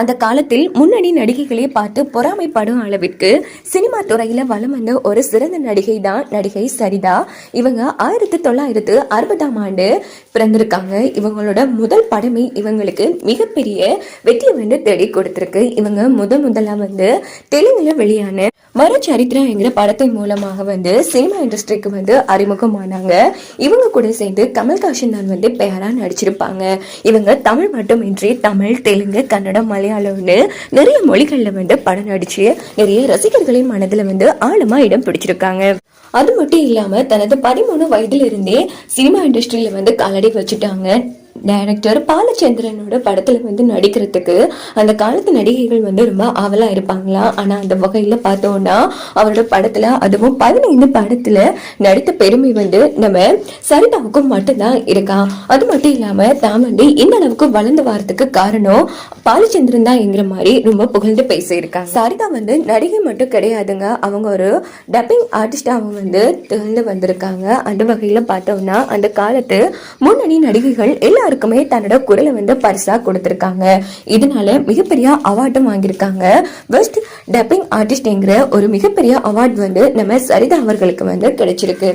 அந்த காலத்தில் முன்னணி நடிகைகளை பார்த்து பொறாமைப்படும் அளவிற்கு சினிமா துறையில வலம் வந்த ஒரு சிறந்த நடிகை தான் நடிகை சரிதா. இவங்க ஆயிரத்தி தொள்ளாயிரத்து அறுபதாம் ஆண்டு பிறந்திருக்காங்க. இவங்களோட முதல் படமே இவங்களுக்கு மிகப்பெரிய வெற்றியை வந்து தேடி கொடுத்துருக்கு. இவங்க முத முதலா வந்து தெலுங்குல வெளியான மறுச்சரித்திரா என்கிற படத்தின் மூலமாக வந்து சினிமா இண்டஸ்ட்ரிக்கு வந்து அறிமுகமானாங்க. இவங்க கூட சேர்ந்து கமல்ஹாசன் தான் வந்து பெயரா நடிச்சிருப்பாங்க. இவங்க தமிழ் மட்டுமின்றி தமிழ் தெலுங்கு கன்னடம் மலையாளம்னு நிறைய மொழிகளில் வந்து படம் நடிச்சு நிறைய ரசிகர்களின் மனதில் வந்து ஆழமா இடம் பிடிச்சிருக்காங்க. அது மட்டும் இல்லாம தனது பதிமூணு வயதுல இருந்தே சினிமா இண்டஸ்ட்ரியில வந்து காலடி வச்சுட்டாங்க. டைரக்டர் பாலச்சந்திரனோட படத்தில் வந்து நடிக்கிறதுக்கு அந்த காலத்து நடிகைகள் வந்து ரொம்ப ஆவலாக இருப்பாங்களா? ஆனால் அந்த வகையில் பார்த்தோம்னா அவரோட படத்தில் அதுவும் பதினைந்து படத்தில் நடித்த பெருமை வந்து நம்ம சரிதாவுக்கு மட்டும்தான் இருக்கா? அது மட்டும் இல்லாமல் தான் வந்து இந்த அளவுக்கு வளர்ந்து வரதுக்கு காரணம் பாலச்சந்திரன் தான் என்கிற மாதிரி ரொம்ப புகழ்ந்து பேசியிருக்காங்க. சரிதா வந்து நடிகை மட்டும் கிடையாதுங்க. அவங்க ஒரு டப்பிங் ஆர்டிஸ்டாகவும் வந்து திகழ்ந்து வந்திருக்காங்க. அந்த வகையில் பார்த்தோம்னா அந்த காலத்து முன்னணி நடிகைகள் எல்லாருக்கும் தன்னோட குரலை வந்து பரிசா கொடுத்துருக்காங்க. இதனால மிகப்பெரிய அவார்டும் வாங்கியிருக்காங்க. பெஸ்ட் டப்பிங் ஆர்டிஸ்ட்ங்கிற ஒரு மிகப்பெரிய அவார்ட் வந்து நம்ம சரிதா அவர்களுக்கு வந்து கிடைச்சிருக்கு.